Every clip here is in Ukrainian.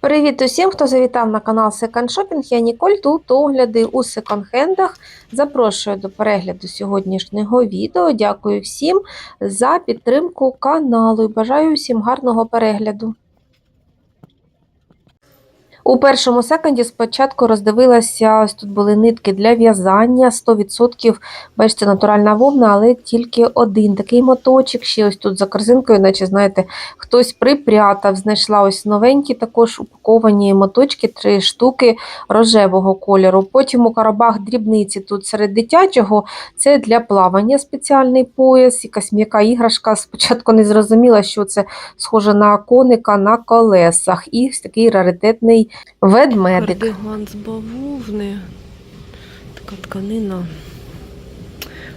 Привіт усім, хто завітав на канал Second Shopping. Я Ніколь, тут огляди у секонд-хендах. Запрошую до перегляду сьогоднішнього відео. Дякую всім за підтримку каналу і бажаю всім гарного перегляду. У першому секонді спочатку роздивилася, ось тут були нитки для в'язання, 100%, бачите, натуральна вовна, але тільки один такий моточок, ще ось тут за корзинкою, наче, знаєте, хтось припрятав, знайшла ось новенькі також упаковані моточки, три штуки рожевого кольору. Потім у коробах дрібниці тут серед дитячого, це для плавання спеціальний пояс, якась м'яка іграшка. Спочатку не зрозуміла, що це схоже на коника на колесах. І такий раритетний ведмедик. Кардиган з бавовни. Така тканина.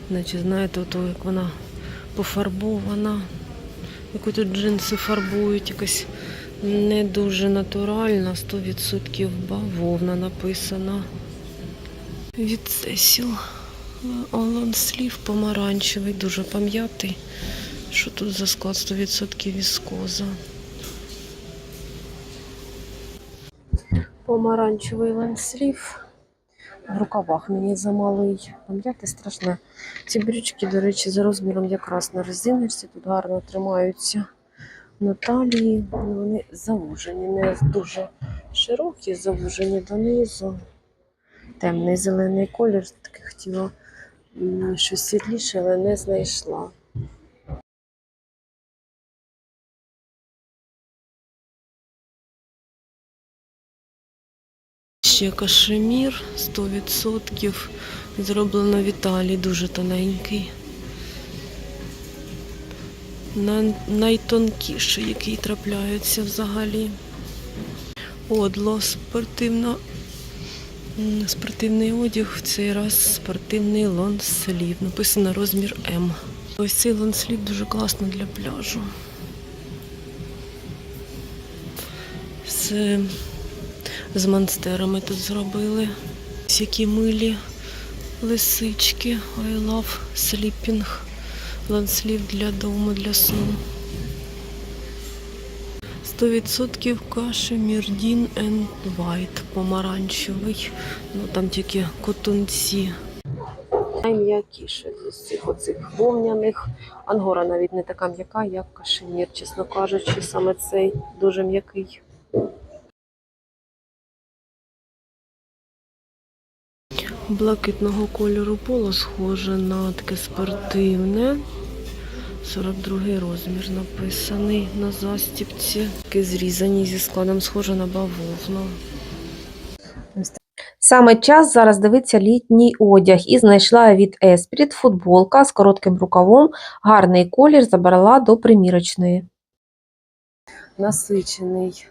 Наче, знаєте, ото, як вона пофарбована. Яку тут джинси фарбують, якась не дуже натуральна, 100% бавовна написана. Від Сесіл. Лонслів помаранчевий, дуже пам'ятий. Що тут за склад 100% віскоза. Помаранчевий ланслів. В рукавах мені замалий. Пам'ятаєте, страшне. Ці брючки, до речі, за розміром якраз на резиночці. Тут гарно тримаються на талії. Вони завужені, не дуже широкі, завужені донизу. Темний зелений колір. Таке хотіла щось світліше, але не знайшла. Ще кашемір 100% зроблено в Італії, дуже тоненький. На- Найтонкіший, який трапляється взагалі. Одло спортивно. Спортивний одяг, в цей раз спортивний лонслів. Написано розмір М. Ось цей лонслів дуже класно для пляжу. З з монстерами тут зробили. Ось милі лисички. I love sleeping. Ланслів для дому, для сну. 100% кашемір Дін and White, помаранчевий. Ну там тільки котунці. Найм'якіше з цих оцих вовняних. Ангора навіть не така м'яка, як кашемір, чесно кажучи, саме цей дуже м'який. Блакитного кольору поло схоже на таке спортивне. 42 розмір написаний на застіпці. Таке зрізані зі складом схоже на бавовну. Саме час зараз дивиться літній одяг і знайшла від Esprit футболка з коротким рукавом, гарний колір забрала до примірочної. Насичений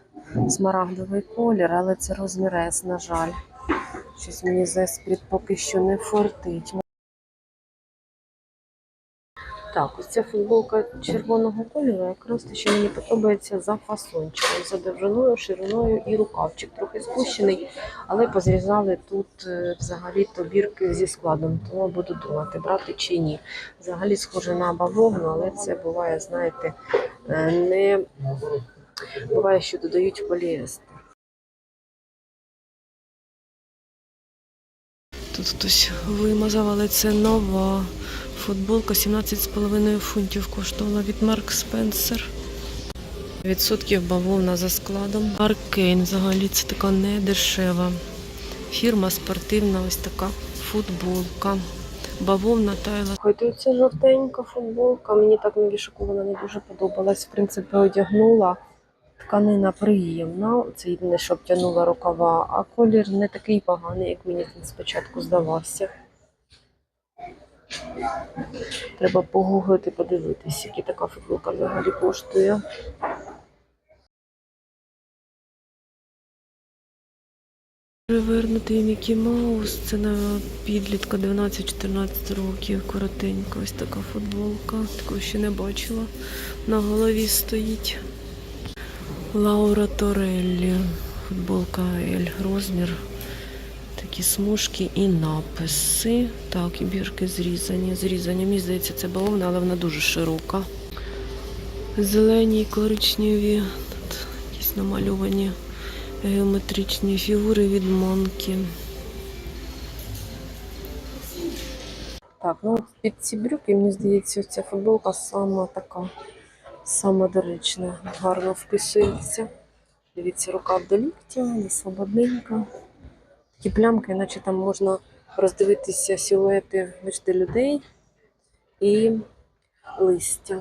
смарагдовий колір, але це розмір S, на жаль. Щось мені з Esprit поки що не фортить. Так, ось ця футболка червоного кольору якраз те, що мені подобається за фасончиком, за довжиною, шириною і рукавчик. Трохи спущений, але позрізали тут е, взагалі то бірки зі складом, тому буду думати, брати чи ні. Взагалі схоже на бавовну, але це буває, знаєте, е, не буває, що додають поліестер. Хтось вимазав, але це нова. Футболка 17,5 фунтів коштувала від Марк Спенсер. Відсотків бавовна за складом. Аркейн взагалі це така недешева. Фірма спортивна, ось така футболка. Бавовна тайла. Слухайте, ця жовтенька футболка. Мені так новіше вона не дуже подобалась. В принципі, одягнула. Тканина приємна. Це єдине, що обтянула рукава, а колір не такий поганий, як мені він спочатку здавався. Треба погуглити, подивитися, скільки така футболка взагалі коштує. Перевернутий Мікі Маус, це на підлітка 12-14 років, коротенька ось така футболка. Такого ще не бачила. На голові стоїть. Лаура Тореллі. Футболка L розмір. Такі смужки і написи. Так, і бірки зрізані. Зрізані. Мені здається, це бавовна, але вона дуже широка. Зелені, коричневі, тут якісь намальовані Геометричні фігури від манки. Так, ну під ці брюки, мені здається, ця футболка сама така, сама доречне, гарно вписується. Дивіться, рука до ліктя, не свободненька. Такі плямки, наче там можна роздивитися силуети бачите, людей і листя.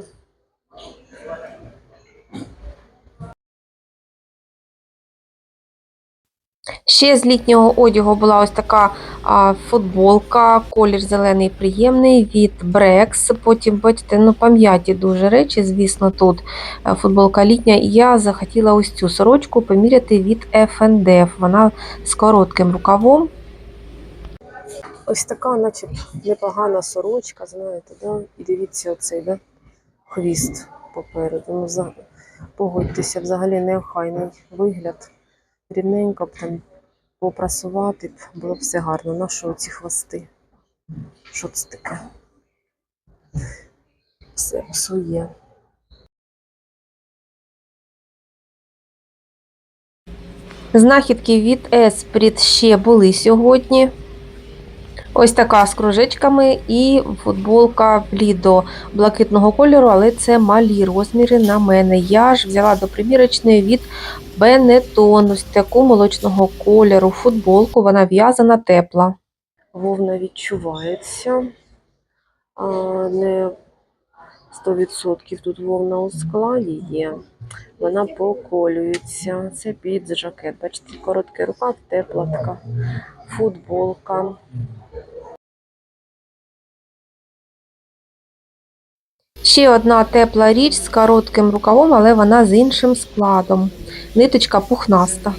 Ще з літнього одягу була ось така а, футболка, колір зелений приємний від Brex. Потім, бачите, ну пам'яті дуже речі, звісно, тут е, футболка літня. І я захотіла ось цю сорочку поміряти від FNDF. Вона з коротким рукавом. Ось така, наче непогана сорочка, знаєте, да? і дивіться оцей, да? хвіст попереду. Ну. Погодьтеся, взагалі неохайний вигляд. Рівненько б там попрасувати було б все гарно. На що ці хвости? Що це таке? Все псує. Знахідки від Еспріт ще були сьогодні. Ось така з кружечками і футболка блідо блакитного кольору, але це малі розміри на мене. Я ж взяла до примірочної від Benetton, ось таку молочного кольору футболку, вона в'язана тепла. Вовна відчувається. Не 100% тут вовна у складі є. Вона поколюється. Це під жакет. Бачите, короткий рукав, тепла така футболка. Ще одна тепла річ з коротким рукавом, але вона з іншим складом. Ниточка пухнаста.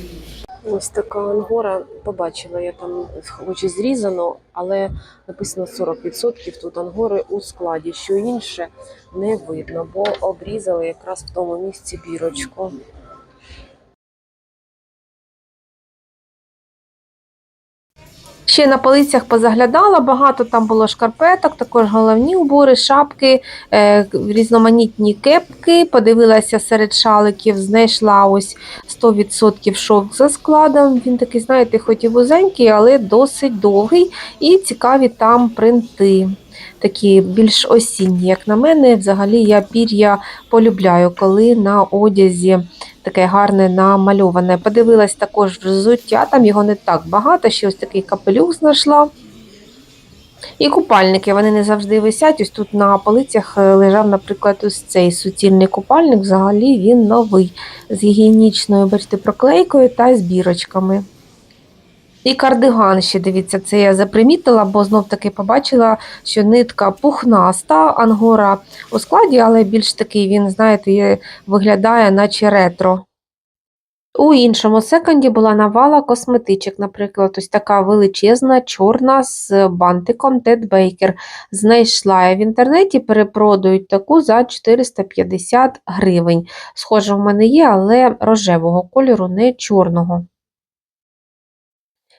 Ось така ангора. Побачила я там хоч і зрізано, але написано 40% тут ангори у складі. Що інше не видно, бо обрізали якраз в тому місці бірочку. Ще на полицях позаглядала, багато там було шкарпеток, також головні убори, шапки, е, різноманітні кепки. Подивилася серед шаликів, знайшла ось 100% шовк за складом. Він такий, знаєте, хоч і вузенький, але досить довгий і цікаві там принти. Такі більш осінні, як на мене. Взагалі я пір'я полюбляю, коли на одязі таке гарне намальоване. Подивилась також взуття, там його не так багато, ще ось такий капелюх знайшла. І купальники, вони не завжди висять. Ось тут на полицях е, лежав, наприклад, ось цей суцільний купальник. Взагалі він новий, з гігієнічною, бачите, проклейкою та з бірочками. І кардиган ще дивіться, це я запримітила, бо знов таки побачила, що нитка пухнаста, ангора у складі, але більш такий він, знаєте, виглядає, наче ретро. У іншому секонді була навала косметичок, наприклад, ось така величезна, чорна з бантиком Тед Бейкер. Знайшла я в інтернеті, перепродають таку за 450 гривень. Схоже, в мене є, але рожевого кольору, не чорного.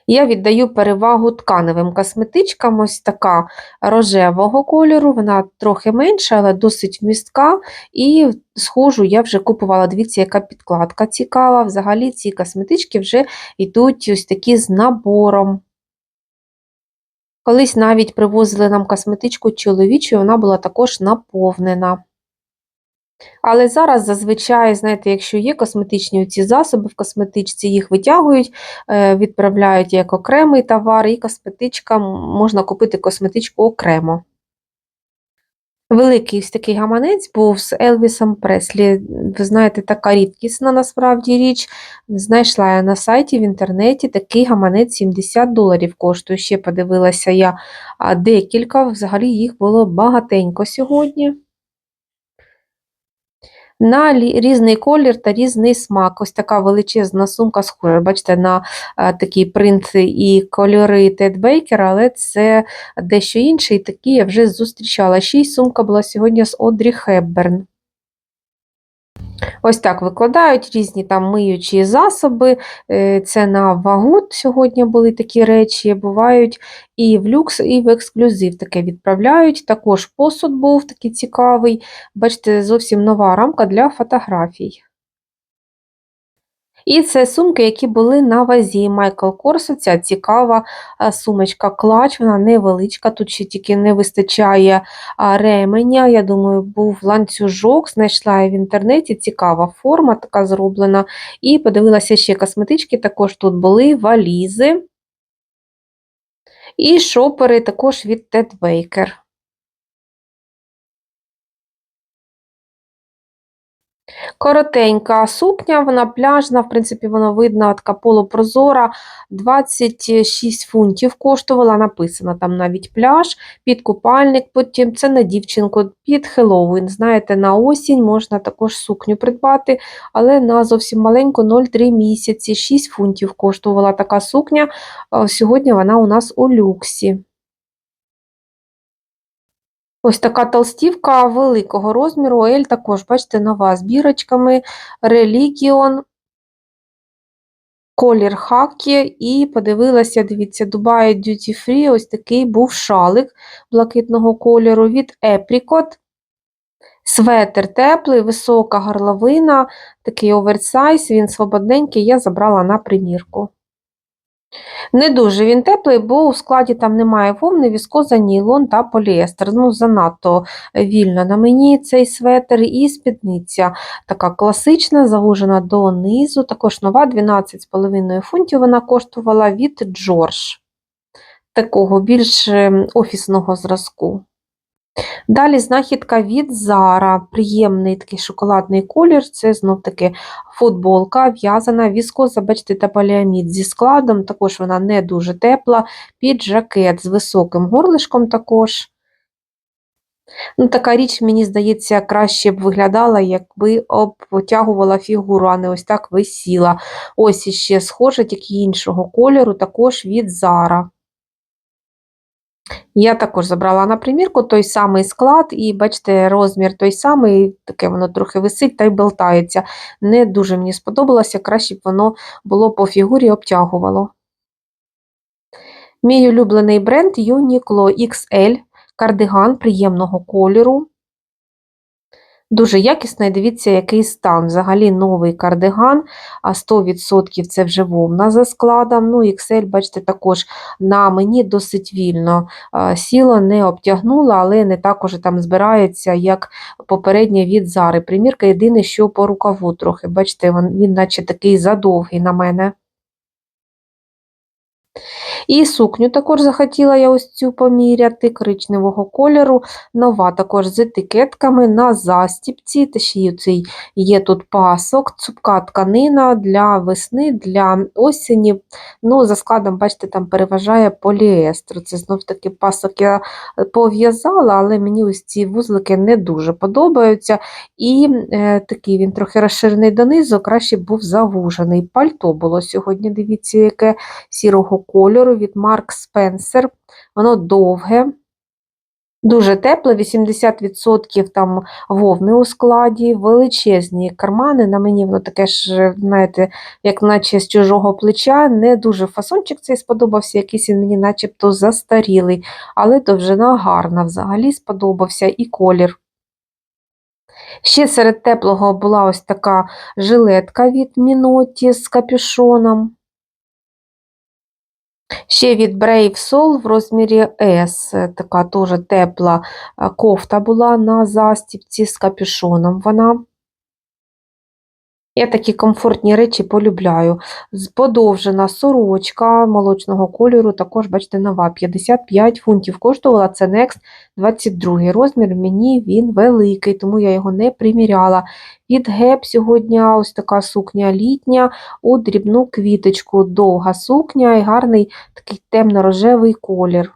Я віддаю перевагу тканевим косметичкам. Ось така рожевого кольору, вона трохи менша, але досить вмістка. І схожу я вже купувала. Дивіться, яка підкладка цікава. Взагалі ці косметички вже йдуть ось такі з набором. Колись навіть привозили нам косметичку чоловічу, вона була також наповнена. Але зараз зазвичай, знаєте, якщо є косметичні ці засоби в косметичці, їх витягують, е, відправляють як окремий товар, і косметичка можна купити косметичку окремо. Великий ось такий гаманець був з Елвісом Преслі. Ви знаєте, така рідкісна насправді річ. Знайшла я на сайті в інтернеті такий гаманець 70 доларів коштує. Ще подивилася я декілька, взагалі їх було багатенько сьогодні. На різний колір та різний смак. Ось така величезна сумка схожа. Бачите, на е, такий принт і кольори Тед Бейкер, але це дещо інше, і такі я вже зустрічала. Ще й сумка була сьогодні з Одрі Хепберн. Ось так викладають різні там миючі засоби. Е, Це на вагу сьогодні були такі речі. Бувають і в люкс, і в ексклюзив таке відправляють. Також посуд був такий цікавий. Бачите, зовсім нова рамка для фотографій. І це сумки, які були на вазі. Майкл Корсо, ця цікава сумочка клач, вона невеличка, тут ще тільки не вистачає ременя. Я думаю, був ланцюжок, знайшла я в інтернеті, цікава форма така зроблена. І подивилася ще косметички, також тут були валізи. І шопери також від Ted Baker. Коротенька сукня, вона пляжна, в принципі, вона видна, така полупрозора, 26 фунтів коштувала, написано там навіть пляж, під купальник, потім це на дівчинку, під Хеллоуін. Знаєте, на осінь можна також сукню придбати, але на зовсім маленьку 0,3 місяці, 6 фунтів коштувала така сукня. Сьогодні вона у нас у люксі. Ось така толстівка великого розміру, L також, бачите, нова з бірочками, Religion, колір хакі, і подивилася, дивіться, Dubai Duty Free, ось такий був шалик блакитного кольору від Apricot. Светер теплий, висока горловина, такий оверсайз, він свободненький, я забрала на примірку. Не дуже він теплий, бо у складі там немає вовни, віскоза, нілон та поліестер. Ну, занадто вільно на мені цей светр і спідниця така класична, завужена донизу, також нова, 12,5 фунтів вона коштувала від Джордж, такого більш ем, офісного зразку. Далі знахідка від Zara, приємний такий шоколадний колір, це знов таки футболка в'язана, віскоза, бачите, та поліамід зі складом, також вона не дуже тепла, під жакет з високим горлишком також. Ну, така річ, мені здається, краще б виглядала, якби обтягувала фігуру, а не ось так висіла. Ось іще схоже, тільки іншого кольору, також від Zara. Я також забрала на примірку той самий склад, і бачите, розмір той самий, таке воно трохи висить та й болтається. Не дуже мені сподобалося, краще б воно було по фігурі обтягувало. Мій улюблений бренд Uniqlo XL, кардиган приємного кольору. Дуже якісний, дивіться, який стан. Взагалі новий кардиган, а 100% це вже вовна за складом. Ну, XL, бачите, також на мені досить вільно а, сіло, не обтягнула, але не так уже там збирається, як попереднє від Зари. Примірка єдине, що по рукаву трохи. Бачите, він, він наче такий задовгий на мене. І сукню також захотіла я ось цю поміряти коричневого кольору, нова також з етикетками на застіпці, та ще цей є тут пасок, цупка тканина для весни, для осені. Ну, За складом, бачите, там переважає поліестер. Це знов таки пасок я пов'язала, але мені ось ці вузлики не дуже подобаються. І е, такий він трохи розширений донизу, краще був завужений. Пальто було сьогодні, дивіться, яке сірого кольору від Mark Spencer. Воно довге, дуже тепле, 80% там вовни у складі, величезні кармани. На мені воно таке ж, знаєте, як наче з чужого плеча. Не дуже фасончик цей сподобався, якийсь він мені начебто застарілий, але довжина гарна, взагалі сподобався і колір. Ще серед теплого була ось така жилетка від Міноті з капюшоном. Ще від Brave Soul в розмірі S, така дуже тепла е, кофта була на застіпці з капюшоном вона. Я такі комфортні речі полюбляю. Подовжена сорочка молочного кольору, також, бачите, нова, 55 фунтів коштувала, це Next 22 розмір, мені він великий, тому я його не приміряла. Від Gap сьогодні ось така сукня літня у дрібну квіточку, довга сукня і гарний такий темно-рожевий колір.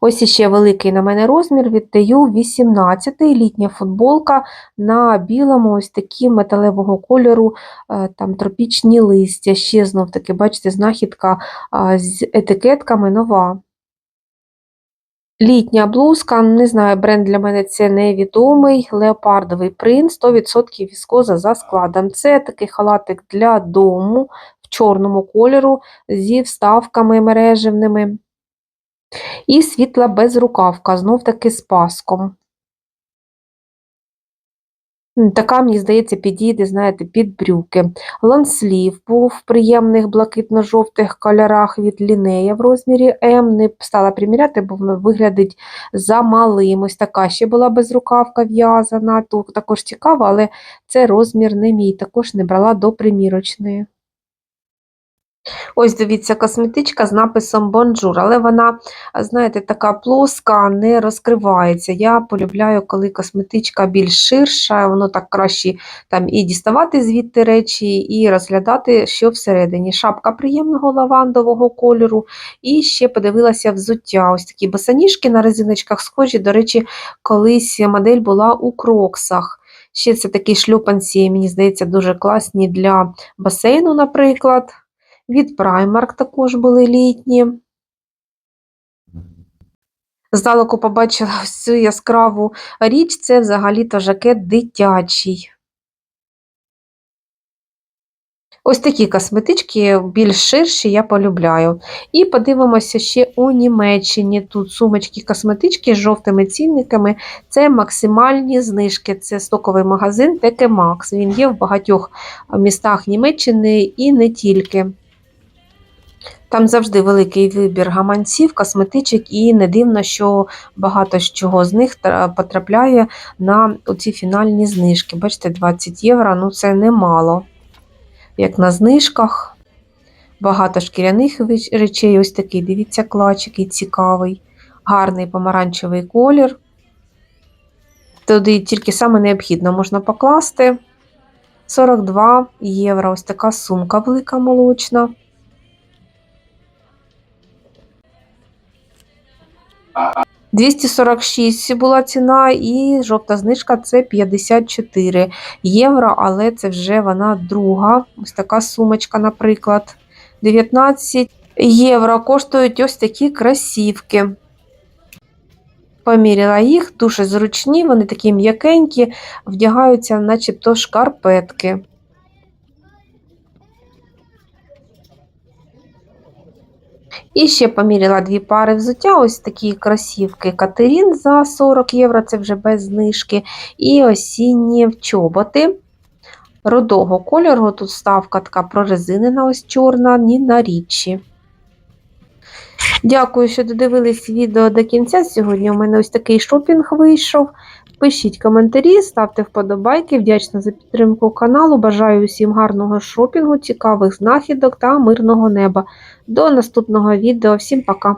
Ось іще великий на мене розмір від TU 18 літня футболка на білому ось такі металевого кольору, е, там тропічні листя. Ще знов таки, бачите, знахідка з етикетками нова. Літня блузка, не знаю, бренд для мене це невідомий, леопардовий принт, 100% віскоза за складом. Це такий халатик для дому в чорному кольору зі вставками мережевними. І світла безрукавка, знов таки з паском. Така, мені здається, підійде, знаєте, під брюки. Лонслів був в приємних блакитно-жовтих кольорах від лінея в розмірі М. Не стала приміряти, бо воно виглядить замалим. Ось така ще була безрукавка в'язана. Також цікаво, але це розмір не мій. Також не брала до примірочної. Ось дивіться, косметичка з написом Бонжур, але вона, знаєте, така плоска, не розкривається. Я полюбляю, коли косметичка більш ширша, воно так краще там і діставати звідти речі, і розглядати, що всередині. Шапка приємного лавандового кольору. І ще подивилася взуття. Ось такі босоніжки на резиночках схожі. До речі, колись модель була у кроксах. Ще це такі шлюпанці, мені здається, дуже класні для басейну, наприклад. Від Primark також були літні. Здалеку побачила ось цю яскраву річ, це взагалі-то жакет дитячий. Ось такі косметички, більш ширші, я полюбляю. І подивимося ще у Німеччині. Тут сумочки косметички з жовтими цінниками. Це максимальні знижки. Це стоковий магазин Теке Макс. Він є в багатьох містах Німеччини і не тільки. Там завжди великий вибір гаманців, косметичок, і не дивно, що багато чого з них потрапляє на ці фінальні знижки. Бачите, 20 євро, ну це немало. Як на знижках. Багато шкіряних речей. Ось такий, дивіться, клач, який цікавий. Гарний помаранчевий колір. Туди тільки саме необхідно можна покласти. 42 євро. Ось така сумка велика молочна. – 246 була ціна, і жовта знижка це 54 євро, але це вже вона друга. Ось така сумочка, наприклад. 19 євро коштують ось такі красівки. Поміряла їх, дуже зручні, вони такі м'якенькі, вдягаються, начебто шкарпетки. І ще поміряла дві пари взуття. Ось такі кросівки Катерін за 40 євро, це вже без знижки. І осінні чоботи рудого кольору. Тут ставка така прорезинена, ось чорна, ні на річі. Дякую, що додивились відео до кінця. Сьогодні у мене ось такий шопінг вийшов. Пишіть коментарі, ставте вподобайки. Вдячна за підтримку каналу. Бажаю усім гарного шопінгу, цікавих знахідок та мирного неба. До наступного відео. Всім пока!